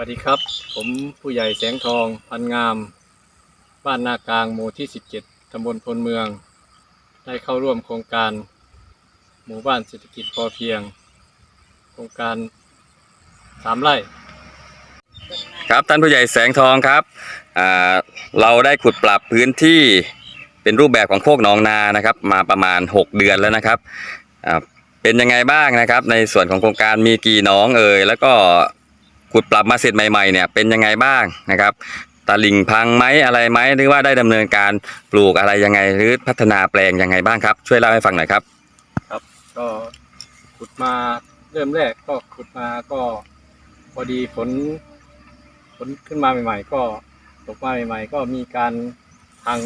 วัสดีครับ ผมผู้ใหญ่แสงทอง พันงาม บ้านนากลางหมู่ที่ 17 ตำบลพลเมือง ได้เข้าร่วมโครงการ หมู่บ้านเศรษฐกิจพอเพียง โครงการสามไร่ ครับท่านผู้ใหญ่แสงทองครับอ่าเราได้ขุดปรับพื้นที่เป็นรูปแบบของโคกหนองนานะครับ มาประมาณ 6 เดือนแล้วนะครับอ่าเป็นยังไงบ้างนะครับ ในส่วนของโครงการมีกี่หนองเอ่ยแล้วก็ ขุดปรับมาเสร็จใหม่ๆเนี่ยเป็นยังไงบ้างนะครับตลิ่งพังไหมอะไรไหมหรือว่าได้ดำเนินการปลูกอะไรยังไงหรือพัฒนาแปลงยังไงบ้างครับ ช่วยเล่าให้ฟังหน่อยครับ ครับก็ขุดมาเริ่มแรกก็ขุดมาก็พอดีฝนฝนขึ้นมาใหม่ ๆ ก็ตกมาใหม่ ๆ ก็มีการพัง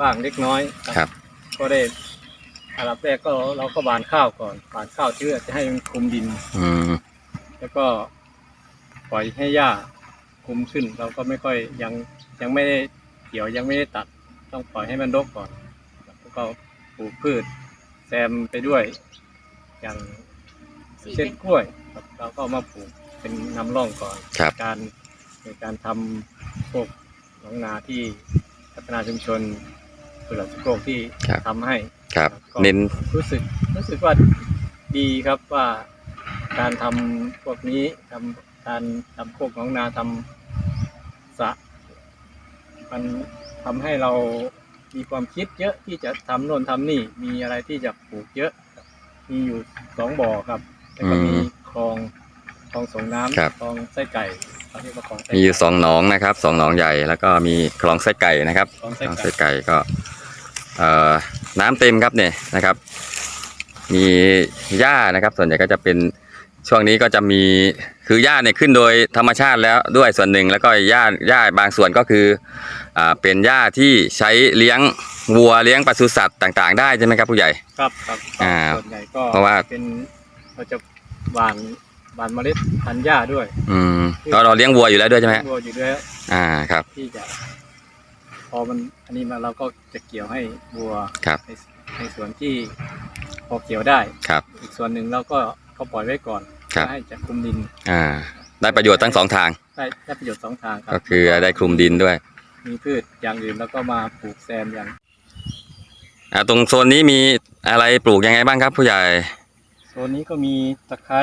บ้างเล็กน้อยครับ ก็ได้อันดับแรกก็เราก็บานข้าวก่อนบานข้าวเพื่อจะให้มันคลุมดินอืมแล้วก็ ปล่อยให้หญ้าคลุมขึ้น เราก็ไม่ค่อยยังยังไม่ได้เกี่ยวยังไม่ได้ตัด ต้องปล่อยให้มันรกก่อนแล้วก็ปลูกพืชแซมไปด้วย อย่างเช่นกล้วยครับเราก็เอามาปลูกเป็นนำร่องก่อนครับการในการทำพวกหนองนาที่พัฒนาชุมชนเพื่อสุโกที่ครับทำให้ครับก็เน้นรู้สึกรู้สึกว่าดีครับว่าการทำพวกนี้ทำ การทำพวกหนองนาทำสระมันทำให้เรามีความคิดเยอะที่จะทำโน่นทำนี่ มีอะไรที่จะปลูกเยอะครับมีอยู่สองบ่อครับ แล้วก็มีคลองคลองส่งน้ำครับคลองไส้ไก่เขาเรียกว่าคลองไส้มีอยู่สองหนองนะครับสองหนองใหญ่แล้วก็มีคลองไส้ไก่นะครับคลองไส้ทางไก่ไส้ไก่ก็เอ่อน้ำเต็มครับเนี่ยนะครับ มีหญ้านะครับ ส่วนใหญ่ก็จะเป็น ช่วงนี้ก็จะมีคือหญ้าเนี่ยขึ้นโดยธรรมชาติแล้วด้วยส่วนหนึ่งแล้วก็หญ้าหญ้าบางส่วนก็คืออ่าเป็นหญ้าที่ใช้เลี้ยงวัวเลี้ยงปศุสัตว์ต่างๆ ได้ใช่ไหมครับผู้ใหญ่ ครับครับอ่าส่วนใหญ่ก็เพราะว่า เป็นเราจะหวานหวานเมล็ดพันธุ์หญ้าด้วยอืมก็เราเลี้ยงวัวอยู่แล้วด้วยใช่ไหมฮะวัวอยู่ด้วยอ่าครับ ที่จะ พอมันอันนี้มาเราก็จะเกี่ยวให้วัวครับ ในในส่วนที่พอเกี่ยวได้ ครับ อีกส่วนหนึ่งเราก็ก็ปล่อยไว้ก่อน ครับเพื่อให้จะคลุมดินอ่า ได้ประโยชน์ทั้งสองทาง ได้ได้ประโยชน์สองทางครับก็คือได้คลุมดินด้วย มีพืชอย่างอื่นแล้วก็มาปลูกแซมอย่างอ่าตรงโซนนี้มีอะไรปลูกยังไงบ้างครับ ผู้ใหญ่ โซนนี้ก็มีตะไคร้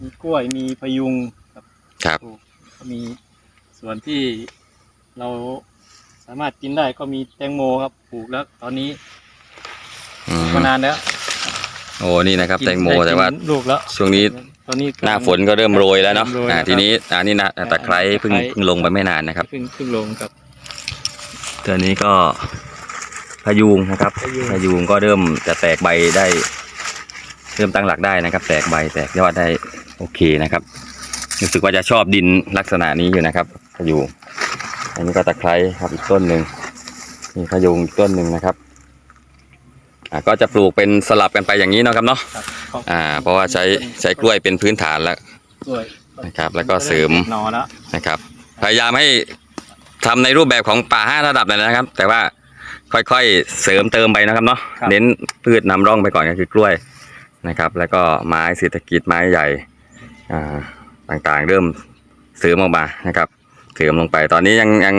มีกล้วยมีพยุงครับครับ ปลูกก็มีส่วนที่เราสามารถกินได้ก็มีแตงโมครับปลูกแล้ว ตอนนี้อืมมานานแล้วโอ้นี่นะครับกินแตงโมได้กินแต่ว่าลูกแล้วช่วงนี้ ตอนนี้หน้าฝนก็เริ่มโรยแล้วเนาะริ่มโรยอ่าครับทีนี้อ่านี่นะตะไคร้เพิ่งตะไคร้เพิ่งลงไปไม่นานนะครับเพิ่งเพิ่งลงครับตัวนี้ก็พะยูงนะครับพะยูงพะยูงก็เริ่มจะแตกใบได้ เริ่มตั้งหลักได้นะครับ แตกใบแตกยอดได้โอเคนะครับรู้สึกว่าจะชอบดินลักษณะนี้อยู่นะครับพะยูงอันนี้ก็ตะไคร้ครับอีกต้นหนึ่งนี่พะยูงอีกต้นหนึ่งนะครับ อ่าก็จะปลูกเป็นสลับกันไปอย่างนี้เนาะครับเนาะครับอ่าเพราะว่าใช้ใช้กล้วยเป็นพื้นฐานแล้วกล้วยนะครับ แล้วก็เสริมหนอแล้วนะครับ พยายามให้ทำในรูปแบบของป่าห้าระดับเลยนะครับ แต่ว่าค่อยๆเสริมเติมไปนะครับเนาะเน้นพืชนำร่องไปก่อนก็คือกล้วยนะครับ แล้วก็ไม้เศรษฐกิจไม้ใหญ่อ่าต่างๆ เริ่มเสริมออกมานะครับ เสริมลงไปตอนนี้ยังยัง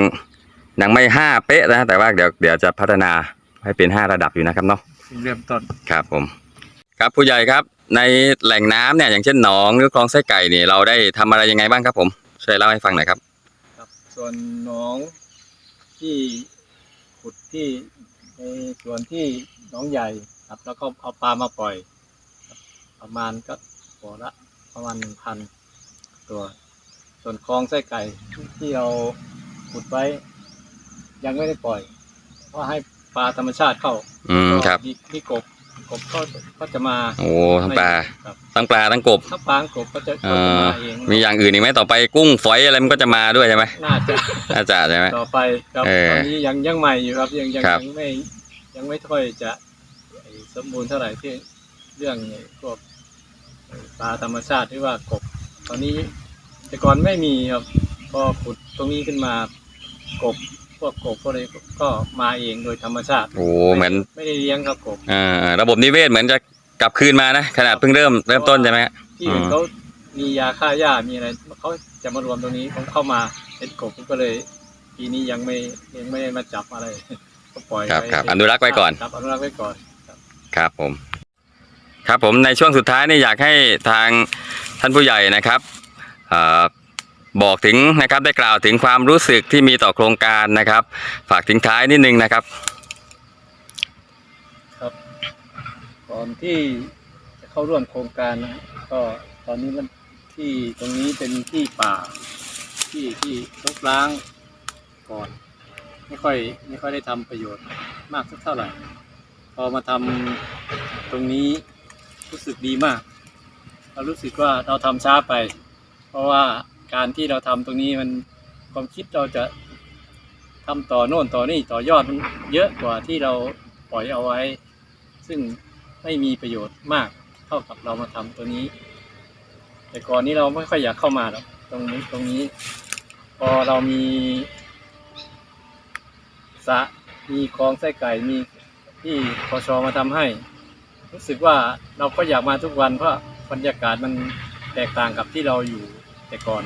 ยังไม่ห้าเป๊ะนะแต่ว่าเดี๋ยวเดี๋ยวจะพัฒนาให้เป็นห้าระดับอยู่นะครับเนาะ เริ่มต้นครับผม ครับผู้ใหญ่ครับ ในแหล่งน้ำเนี่ยอย่างเช่นหนองหรือคลองไส้ไก่เนี่ยเราได้ทำอะไรยังไงบ้างครับผมช่วยเล่าให้ฟังหน่อยครับ ครับ ส่วนหน้องที่ขุดที่ในส่วนที่หน้องใหญ่ครับ แล้วก็เอาปลามาปล่อยครับประมาณก็หัวละประมาณหนึ่งพันตัว ส่วนคลองไส้ไก่ที่เราขุดไว้ ยังไม่ได้ปล่อยเพราะให้ ปลาธรรมชาติเข้าอืมครับก็มีมีกบกบก็ก็จะมาโอ้ทั้งปลาครับทั้งปลาทั้งกบถ้าปลากบก็จะเอก็จะอมาเองมีอย่างอื่นอีกไหมต่อไปกุ้งฝอยอะไรมันก็จะมาด้วยใช่ไหมน่าจะน่าจะใช่ไหม ต่อไปครับเออตอนนี้ยังยังใหม่อยู่ครับยังยังครับ ยังไม่ยังไม่ค่อยจะไอ้สมบูรณ์เท่าไหร่ที่เรื่องไอ้พวกไอ้ปลาธรรมชาติที่ว่ากบ ตอนนี้แต่ก่อนไม่มีครับพอขุดตรงนี้ขึ้นมากบ พวกกบก็เลยก็มาเองโดยธรรมชาติโอ้เหมือนไม่ได้เลี้ยงครับกบอ่าระบบนิเวศเหมือนจะกลับคืนมานะขนาดเพิ่งเริ่มเริ่มต้นใช่ไหมฮะที่อื่นอืมเขามียาฆ่าหญ้ามีอะไรเขาจะมารวมตรงนี้ผมเข้ามาเห็นกบผมก็เลยปีนี้ยังไม่ยังไม่ได้มาจับอะไรก็ปล่อยครับไว้ครับอนุรักษ์ไว้ก่อนครับอนุรักษ์ไว้ก่อนครับผม ครับผมในช่วงสุดท้ายนี่อยากให้ทางท่านผู้ใหญ่นะครับเออ บอกถึงนะครับได้กล่าวถึงความรู้สึกที่มีต่อโครงการนะครับ ฝากทิ้งท้ายนิดนึงนะครับ ครับก่อนที่จะเข้าร่วมโครงการนะก็ตอนนี้มันที่ตรงนี้เป็นที่ป่า ที่ที่ลกล้างก่อน ไม่ค่อยไม่ค่อยได้ทำประโยชน์มากสักเท่าไหร่ พอมาทำตรงนี้รู้สึกดีมาก เรารู้สึกว่าเราทำช้าไป เพราะว่า การที่เราทำตรงนี้มันความคิดเราจะทำต่อโน่นต่อนี่ต่อยอดมันเยอะกว่าที่เราปล่อยเอาไว้ ซึ่งไม่มีประโยชน์มากเท่ากับเรามาทำตัวนี้ แต่ก่อนนี้เราไม่ค่อยอยากเข้ามาหรอกตรงนี้ตรงนี้ พอเรามีสะมีคลองไส้ไก่มีที่พชอมาทำให้ รู้สึกว่าเราก็อยากมาทุกวันเพราะบรรยากาศมันแตกต่างกับที่เราอยู่ แต่ก่อน